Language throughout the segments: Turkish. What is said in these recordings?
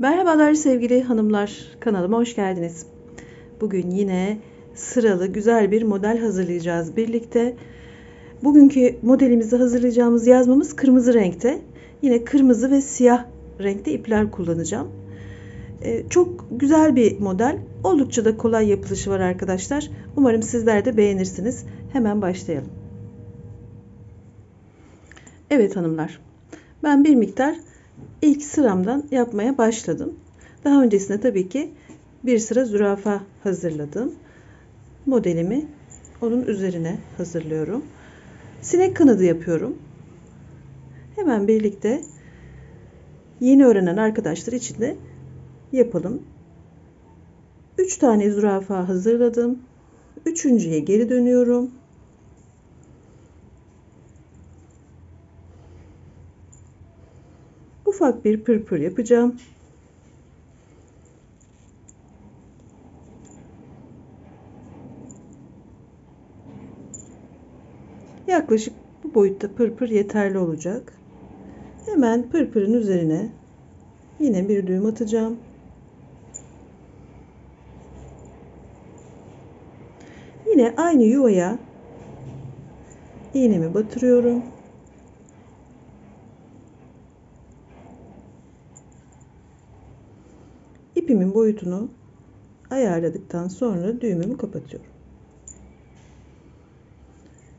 Merhabalar sevgili hanımlar, kanalıma hoş geldiniz. Bugün yine sıralı güzel bir model hazırlayacağız birlikte. Bugünkü modelimizi hazırlayacağımız yazmamız kırmızı renkte. Yine kırmızı ve siyah renkte ipler kullanacağım. Ee, çok güzel bir model. Oldukça da kolay yapılışı var arkadaşlar. Umarım sizler de beğenirsiniz. Hemen başlayalım. Evet hanımlar. Ben bir miktar ilk sıramdan yapmaya başladım. Daha öncesinde tabii ki bir sıra zürafa hazırladım. Modelimi onun üzerine hazırlıyorum. Sinek kanadı yapıyorum. Hemen birlikte yeni öğrenen arkadaşlar için de yapalım. 3 tane zürafa hazırladım. Üçüncüye geri dönüyorum. Ufak bir pırpır yapacağım. Yaklaşık bu boyutta pırpır yeterli olacak. Hemen pırpırın üzerine yine bir düğüm atacağım. Yine aynı yuvaya iğnemi batırıyorum. Boyutunu ayarladıktan sonra düğümümü kapatıyorum.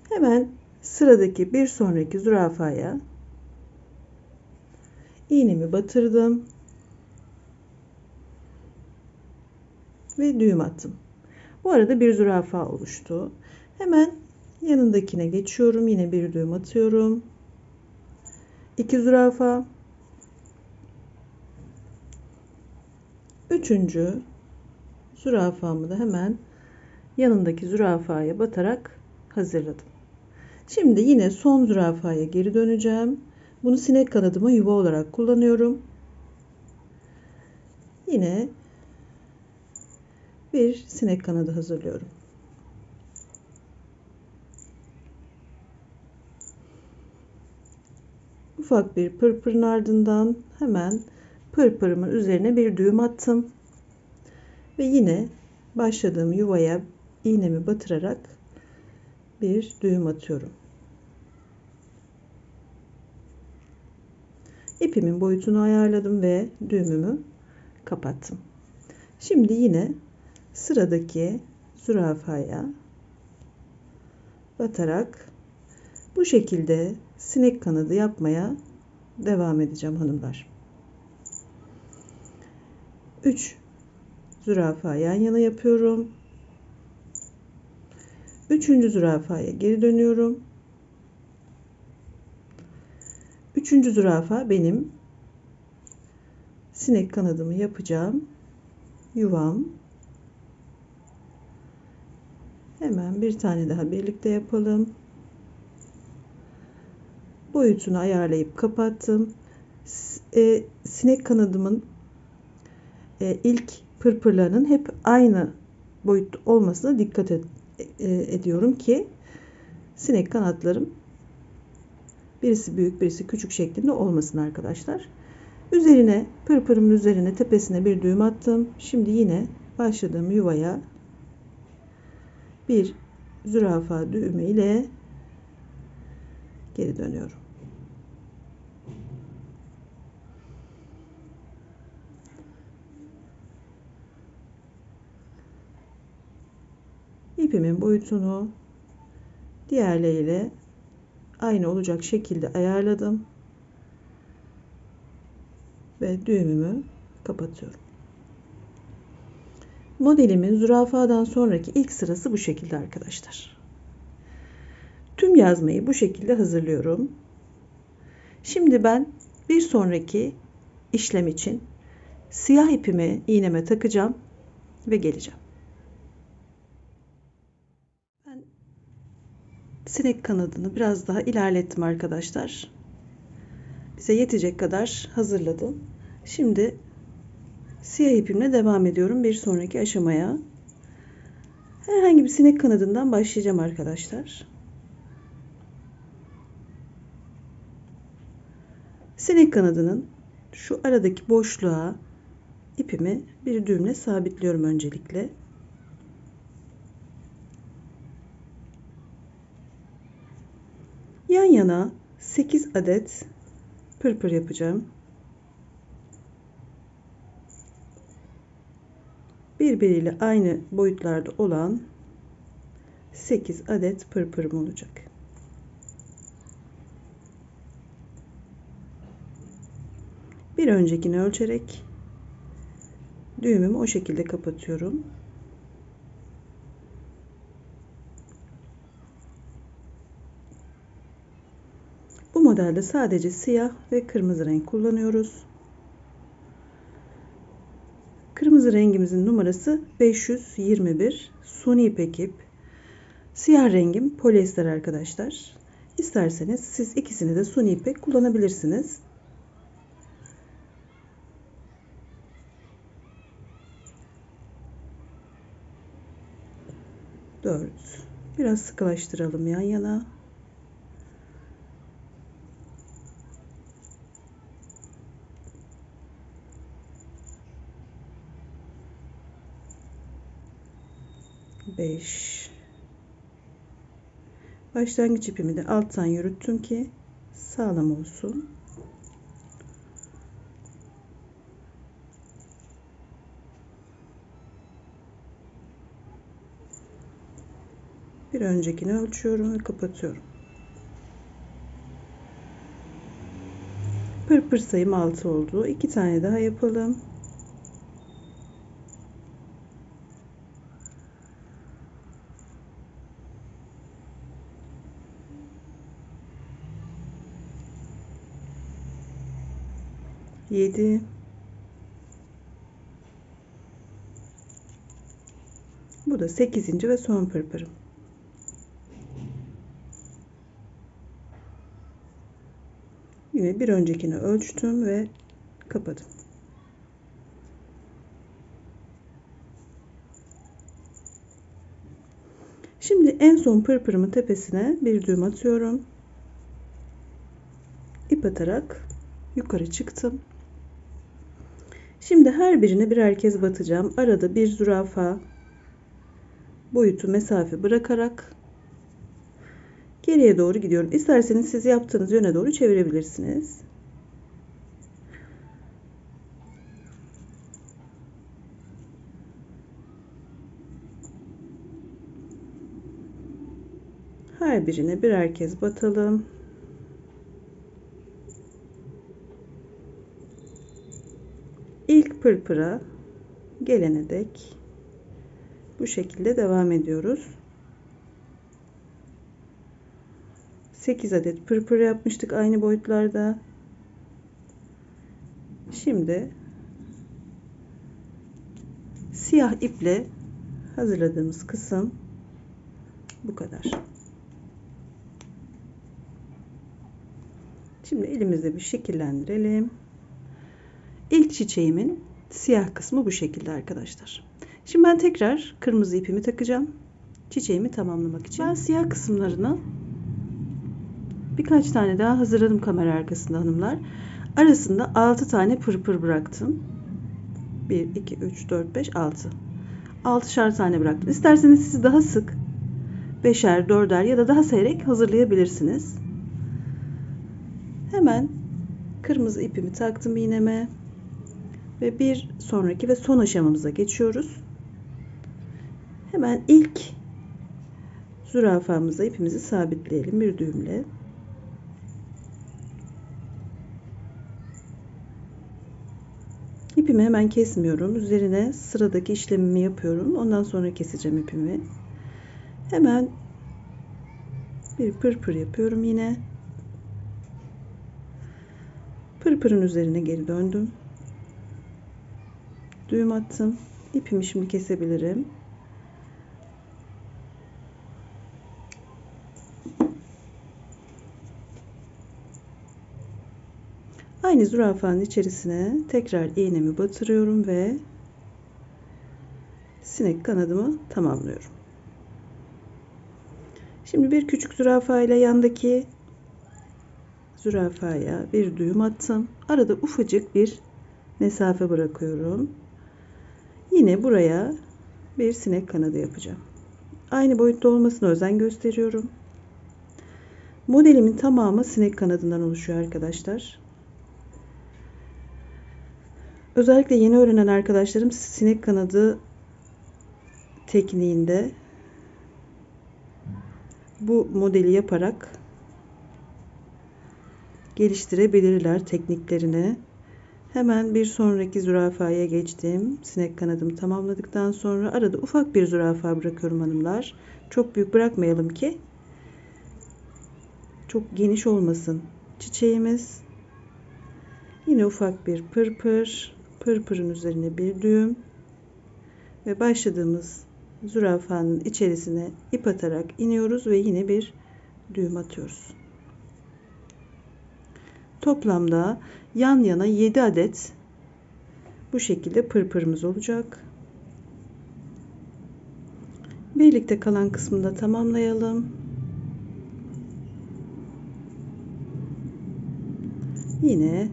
Hemen sıradaki bir sonraki zürafaya iğnemi batırdım ve düğüm attım. Bu arada bir zürafa oluştu. Hemen yanındakine geçiyorum. Yine bir düğüm atıyorum. İki zürafa Üçüncü zürafamı da hemen yanındaki zürafaya batarak hazırladım. Şimdi yine son zürafaya geri döneceğim. Bunu sinek kanadıma yuva olarak kullanıyorum. Yine bir sinek kanadı hazırlıyorum. Ufak bir pırpırın ardından hemen pırpırımın üzerine bir düğüm attım. Ve yine başladığım yuvaya iğnemi batırarak bir düğüm atıyorum. İpimin boyutunu ayarladım ve düğümümü kapattım. Şimdi yine sıradaki zürafaya batarak bu şekilde sinek kanadı yapmaya devam edeceğim hanımlar. 3 zürafa yan yana yapıyorum. Üçüncü zürafaya geri dönüyorum. Üçüncü zürafa benim sinek kanadımı yapacağım. Yuvam. Hemen bir tane daha birlikte yapalım. Boyutunu ayarlayıp kapattım. E, sinek kanadımın e, ilk pırpırlarının hep aynı boyut olmasına dikkat et, e, ediyorum ki sinek kanatlarım birisi büyük birisi küçük şeklinde olmasın arkadaşlar. Üzerine pırpırımın üzerine tepesine bir düğüm attım. Şimdi yine başladığım yuvaya bir zürafa düğümü ile geri dönüyorum. İpimin boyutunu diğerleriyle aynı olacak şekilde ayarladım ve düğümümü kapatıyorum. Modelimin zürafadan sonraki ilk sırası bu şekilde arkadaşlar. Tüm yazmayı bu şekilde hazırlıyorum. Şimdi ben bir sonraki işlem için siyah ipimi iğneme takacağım ve geleceğim. Sinek kanadını biraz daha ilerlettim arkadaşlar. Bize yetecek kadar hazırladım. Şimdi siyah ipimle devam ediyorum bir sonraki aşamaya. Herhangi bir sinek kanadından başlayacağım arkadaşlar. Sinek kanadının şu aradaki boşluğa ipimi bir düğümle sabitliyorum öncelikle. Yan yana 8 adet pırpır yapacağım. Birbiriyle aynı boyutlarda olan 8 adet pırpırım olacak. Bir öncekini ölçerek düğümümü o şekilde kapatıyorum. Bu modelde sadece siyah ve kırmızı renk kullanıyoruz. Kırmızı rengimizin numarası 521. Suni ipek ip. Siyah rengim polyester arkadaşlar. İsterseniz siz ikisini de suni ipek kullanabilirsiniz. 4 biraz sıkılaştıralım yan yana beş başlangıç ipimi de alttan yürüttüm ki sağlam olsun Bir öncekini ölçüyorum ve kapatıyorum. Pırpır sayım 6 oldu. 2 tane daha yapalım. Yedi. Bu da sekizinci ve son pırpırım. Yine bir öncekini ölçtüm ve kapadım. Şimdi en son pırpırımın tepesine bir düğüm atıyorum. İp atarak yukarı çıktım. Şimdi her birine birer kez batacağım. Arada bir zürafa boyutu mesafe bırakarak Geriye doğru gidiyorum. İsterseniz siz yaptığınız yöne doğru çevirebilirsiniz. Her birine birer kez batalım. İlk pırpıra gelene dek bu şekilde devam ediyoruz. 8 adet pırpır yapmıştık aynı boyutlarda. Şimdi siyah iple hazırladığımız kısım bu kadar. Şimdi elimizde bir şekillendirelim. İlk çiçeğimin siyah kısmı bu şekilde arkadaşlar. Şimdi ben tekrar kırmızı ipimi takacağım. Çiçeğimi tamamlamak için. Ben siyah kısımlarını Birkaç tane daha hazırladım kamera arkasında hanımlar. Arasında 6 tane pırpır bıraktım. 1, 2, 3, 4, 5, 6. 6'şar tane bıraktım. İsterseniz siz daha sık 5'er, 4'er ya da daha seyrek hazırlayabilirsiniz. Hemen kırmızı ipimi taktım iğneme ve bir sonraki ve son aşamamıza geçiyoruz. Hemen ilk zürafamıza ipimizi sabitleyelim bir düğümle. İpimi hemen kesmiyorum. Üzerine sıradaki işlemimi yapıyorum. Ondan sonra keseceğim ipimi. Hemen bir pırpır yapıyorum yine. Pırpırın üzerine geri döndüm. Düğüm attım. İpimi şimdi kesebilirim. Aynı zürafanın içerisine tekrar iğnemi batırıyorum ve sinek kanadımı tamamlıyorum. Şimdi bir küçük zürafa ile yandaki zürafaya bir düğüm attım. Arada ufacık bir mesafe bırakıyorum. Yine buraya bir sinek kanadı yapacağım. Aynı boyutta olmasına özen gösteriyorum. Modelimin tamamı sinek kanadından oluşuyor arkadaşlar. Özellikle yeni öğrenen arkadaşlarım sinek kanadı tekniğinde bu modeli yaparak geliştirebilirler tekniklerini. Hemen bir sonraki zürafaya geçtim. Sinek kanadımı tamamladıktan sonra arada ufak bir zürafa bırakıyorum hanımlar. Çok büyük bırakmayalım ki çok geniş olmasın çiçeğimiz. Yine ufak bir pırpır, pırpırın üzerine bir düğüm ve başladığımız zürafanın içerisine ip atarak iniyoruz ve yine bir düğüm atıyoruz. Toplamda yan yana 7 adet bu şekilde pırpırımız olacak. Birlikte kalan kısmını da tamamlayalım. Yine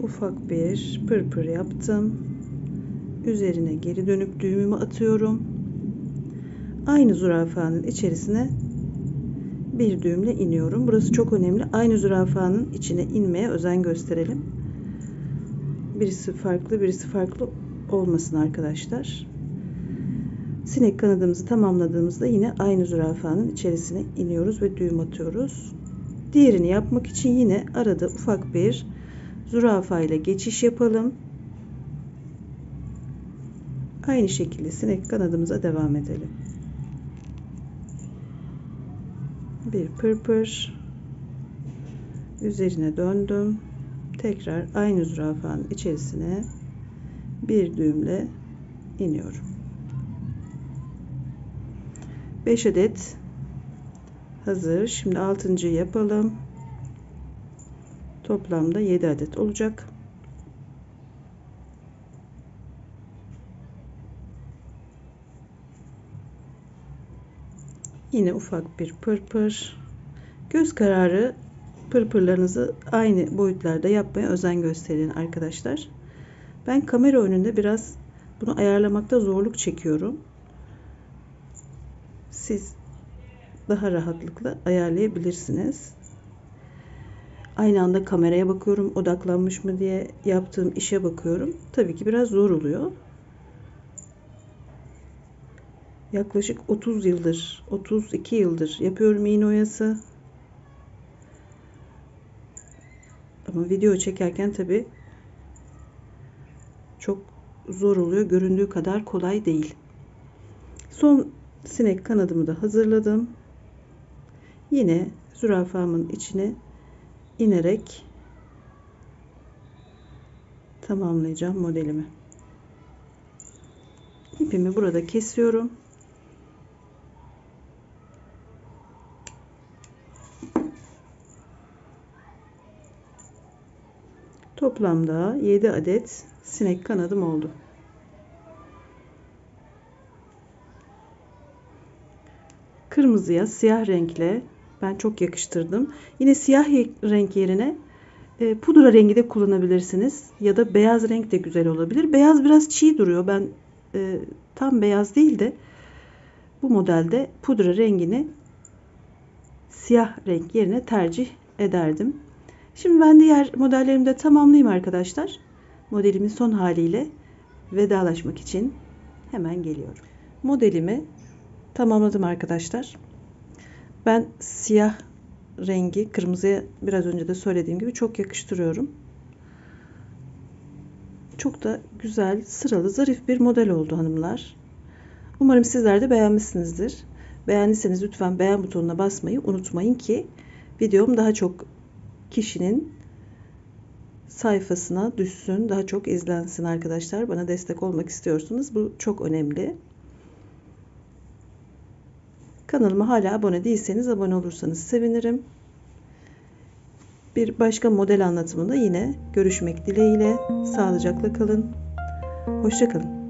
ufak bir pırpır yaptım. Üzerine geri dönüp düğümümü atıyorum. Aynı zürafanın içerisine bir düğümle iniyorum. Burası çok önemli. Aynı zürafanın içine inmeye özen gösterelim. Birisi farklı, birisi farklı olmasın arkadaşlar. Sinek kanadımızı tamamladığımızda yine aynı zürafanın içerisine iniyoruz ve düğüm atıyoruz. Diğerini yapmak için yine arada ufak bir zürafa ile geçiş yapalım. Aynı şekilde sinek kanadımıza devam edelim. Bir pırpır üzerine döndüm. Tekrar aynı zürafanın içerisine bir düğümle iniyorum. 5 adet hazır. Şimdi 6. yapalım. Toplamda 7 adet olacak. Yine ufak bir pırpır. Göz kararı pırpırlarınızı aynı boyutlarda yapmaya özen gösterin arkadaşlar. Ben kamera önünde biraz bunu ayarlamakta zorluk çekiyorum. Siz daha rahatlıkla ayarlayabilirsiniz. Aynı anda kameraya bakıyorum, odaklanmış mı diye yaptığım işe bakıyorum. Tabii ki biraz zor oluyor. Yaklaşık 30 yıldır, 32 yıldır yapıyorum iğne oyası. Ama video çekerken tabi çok zor oluyor. Göründüğü kadar kolay değil. Son sinek kanadımı da hazırladım. Yine zürafamın içine inerek tamamlayacağım modelimi. İpimi burada kesiyorum. Toplamda 7 adet sinek kanadım oldu. Kırmızıya siyah renkle ben çok yakıştırdım. Yine siyah renk yerine e, pudra rengi de kullanabilirsiniz. Ya da beyaz renk de güzel olabilir. Beyaz biraz çiğ duruyor. Ben e, tam beyaz değil de bu modelde pudra rengini siyah renk yerine tercih ederdim. Şimdi ben diğer modellerimi de tamamlayayım arkadaşlar. Modelimin son haliyle vedalaşmak için hemen geliyorum. Modelimi tamamladım arkadaşlar. Ben siyah rengi kırmızıya biraz önce de söylediğim gibi çok yakıştırıyorum. Çok da güzel, sıralı, zarif bir model oldu hanımlar. Umarım sizler de beğenmişsinizdir. Beğendiyseniz lütfen beğen butonuna basmayı unutmayın ki videom daha çok kişinin sayfasına düşsün, daha çok izlensin arkadaşlar. Bana destek olmak istiyorsunuz. Bu çok önemli. Kanalıma hala abone değilseniz abone olursanız sevinirim. Bir başka model anlatımında yine görüşmek dileğiyle. Sağlıcakla kalın. Hoşçakalın.